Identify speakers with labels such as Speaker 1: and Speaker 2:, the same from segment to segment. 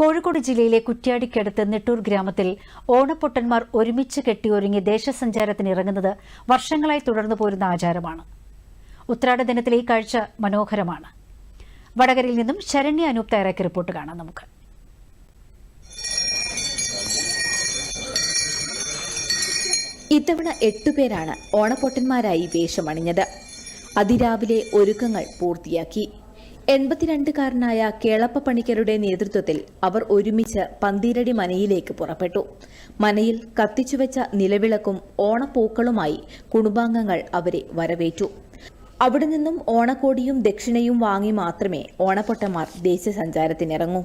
Speaker 1: കോഴിക്കോട് ജില്ലയിലെ കുറ്റ്യാടിക്കടുത്ത് നെട്ടൂർ ഗ്രാമത്തിൽ ഓണപ്പൊട്ടന്മാർ ഒരുമിച്ച് കെട്ടിയൊരുങ്ങി ദേശസഞ്ചാരത്തിന് ഇറങ്ങുന്നത് വർഷങ്ങളായി തുടർന്നു പോരുന്ന ആചാരമാണ്. ഉത്രാട ദിനത്തിലെ ഈ കാഴ്ച മനോഹരമാണ്. വടകരയിൽ നിന്നും ശരണ്യ അനൂപ് തയ്യാറാക്കിയ റിപ്പോർട്ട് കാണാം നമുക്ക്.
Speaker 2: ഇത്തവണ എട്ടുപേരാണ് ഓണപ്പൊട്ടന്മാരായി വേഷമണിഞ്ഞത്. അതിരാവിലെ ഒരുക്കങ്ങൾ പൂർത്തിയാക്കി. എൺപത്തിരണ്ടുകാരനായ കേളപ്പ പണിക്കരുടെ നേതൃത്വത്തിൽ അവർ ഒരുമിച്ച് പന്തീരടി മനയിലേക്ക് പുറപ്പെട്ടു. മനയിൽ കത്തിച്ചുവെച്ച നിലവിളക്കും ഓണപ്പൂക്കളുമായി കുടുംബാംഗങ്ങൾ അവരെ വരവേറ്റു. അവിടെ നിന്നും ഓണക്കോടിയും ദക്ഷിണയും വാങ്ങി മാത്രമേ ഓണപ്പൊട്ടന്മാർ ദേശസഞ്ചാരത്തിനിറങ്ങൂ.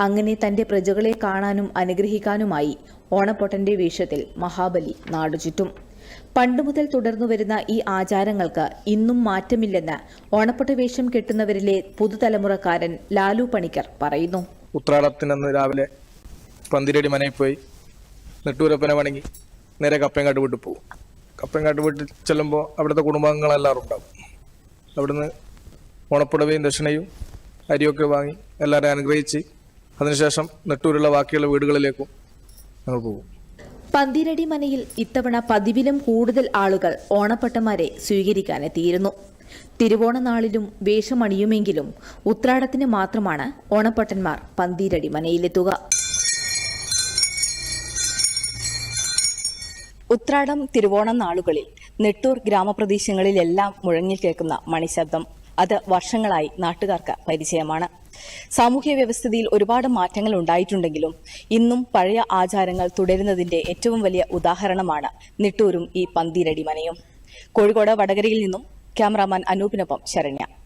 Speaker 2: അങ്ങനെ തന്റെ പ്രജകളെ കാണാനും അനുഗ്രഹിക്കാനുമായി ഓണപ്പൊട്ടന്റെ വേഷത്തിൽ മഹാബലി നാടുചുറ്റും. പണ്ടുമുതൽ തുടർന്നു വരുന്ന ഈ ആചാരങ്ങൾക്ക് ഇന്നും മാറ്റമില്ലെന്ന് ഓണപ്പട്ട വേഷം കെട്ടുന്നവരിലെ പുതുതലമുറക്കാരൻ ലാലു പണിക്കർ പറയുന്നു.
Speaker 3: ഉത്രാടത്തിനന്ന് രാവിലെ പന്തിരടി മനയിൽ പോയി നെട്ടൂരപ്പനെ വണങ്ങി നേരെ കപ്പയങ്കാട്ട് വീട്ടിൽ പോകും കപ്പയങ്കാട്ട് വീട്ടിൽ ചെല്ലുമ്പോൾ അവിടുത്തെ കുടുംബാംഗങ്ങളെല്ലാവരും ഉണ്ടാവും. അവിടുന്ന് ഓണപ്പുടവയും ദക്ഷിണയും അരിയൊക്കെ വാങ്ങി എല്ലാവരെയും അനുഗ്രഹിച്ച് അതിനുശേഷം നെട്ടൂരുള്ള ബാക്കിയുള്ള വീടുകളിലേക്കും ഞങ്ങൾ പോകും
Speaker 2: പന്തിരടി മനയിൽ ഇത്തവണ പതിവിലും കൂടുതൽ ആളുകൾ ഓണപ്പട്ടന്മാരെ സ്വീകരിക്കാനെത്തിയിരുന്നു. തിരുവോണ നാളിലും വേഷമണിയുമെങ്കിലും ഉത്രാടത്തിന് മാത്രമാണ് ഓണപ്പട്ടന്മാർ പന്തിരടി മനയിലെത്തുക
Speaker 4: ഉത്രാടം തിരുവോണ നാളുകളിൽ നെട്ടൂർ ഗ്രാമപ്രദേശങ്ങളിലെല്ലാം മുഴങ്ങി കേൾക്കുന്ന മണിശബ്ദം. അത് വർഷങ്ങളായി നാട്ടുകാർക്ക് പരിചയമാണ്. സാമൂഹ്യ വ്യവസ്ഥിതിയിൽ ഒരുപാട് മാറ്റങ്ങൾ ഉണ്ടായിട്ടുണ്ടെങ്കിലും ഇന്നും പഴയ ആചാരങ്ങൾ തുടരുന്നതിന്റെ ഏറ്റവും വലിയ ഉദാഹരണമാണ് നിട്ടൂരും ഈ പന്തിരടി മനയും കോഴിക്കോട് വടകരയിൽ നിന്നും ക്യാമറാമാൻ അനൂപിനൊപ്പം ശരണ്യ.